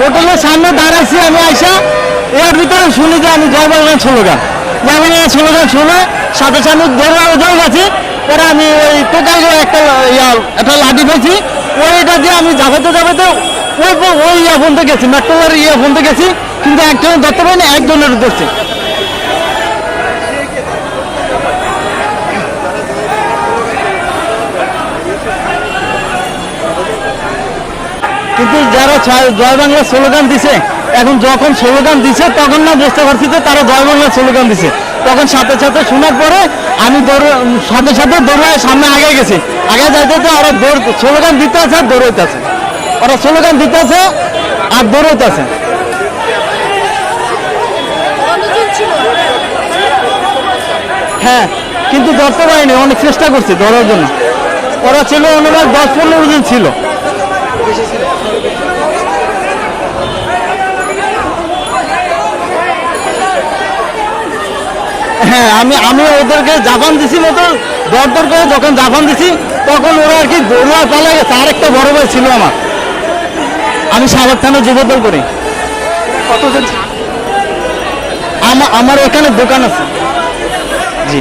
হোটেলের সামনে দাঁড়াইছি আমি আইসা, এর ভিতরে শুনি যে আমি জয় বাংলা স্লোগান জয় বাংলা স্লোগান শুনে সাথে সাথে দৌড়া দৌড় গেছি পরে আমি ওই টোটাল একটা একটা লাঠি পেয়েছি, ওইটা দিয়ে আমি যাবাতে যাবাতে ওই ওই ইয়া ফোনতে গেছি মেট্রোলার ইয়া ফোনতে গেছি, কিন্তু একজন ধরতে পারিনি, একজনের ধরছে কিন্তু জয় বাংলা স্লোগান দিছে। এখন যখন স্লোগান দিছে, তখন না বুঝতে পারছি যে তারা জয় বাংলা স্লোগান দিছে। তখন সাথে সাথে শোনার পরে আমি দৌড়- সাথে সাথে দৌড়ায় সামনে আগে গেছি। আগে যাইতে তো ওরা দৌড় স্লোগান দিতে আছে আর দৌড়াইতে আছে। ওরা স্লোগান দিতে আছে আর দৌড়াইতে আছে। হ্যাঁ কিন্তু ধরতে পারিনি, অনেক চেষ্টা করছি ধরার জন্য। ওরা ছিল অনুরাগ দশ পনেরো জন ছিল। হ্যাঁ আমি আমি ওদেরকে জাপান দিছি মতো দর দর করে যখন জাপান দিছি তখন ওরা আর কি দৌড়া পালা গেছে। আরেকটা বড় ভাই ছিল আমার। আমি সাবেক থানার যুবদল করি। কতজন আমার আমার এখানে দোকান আছে। জি।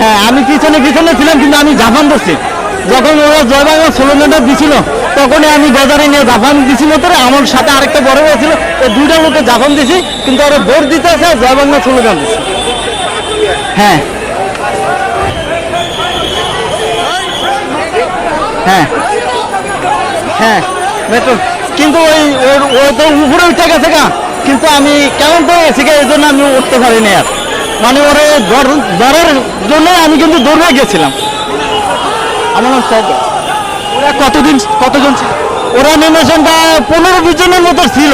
হ্যাঁ আমি পিছনে পিছনে ছিলাম কিন্তু আমি জাপান ধরছি। যখন ওরা জয় বাংলা স্লোগানটা দিছিল, তখনই আমি বাজারে নিয়ে জাপান দিছি মতো আমার সাথে আরেকটা বড় ভাই ছিল ওই দুইটা লোকে জাপান দিছি, কিন্তু ওরা দৌড় দিতে আছে জয় বাংলা স্লোগান দিছে। হ্যাঁ। হ্যাঁ। হ্যাঁ মেট্রো কিন্তু ওই ওর ও তো উপরে উঠে গেছে গা। কিন্তু আমি কেমন তো গা, এই জন্য আমি উঠতে পারিনি আর। মানে ওরা ধর- ধরার জন্য আমি কিন্তু দৌড়ে গেছিলাম। আমার নাম। ওরা কতদিন কতজন ছিল ওরা নেমেছেন পনেরো বিশ জনের মতো ছিল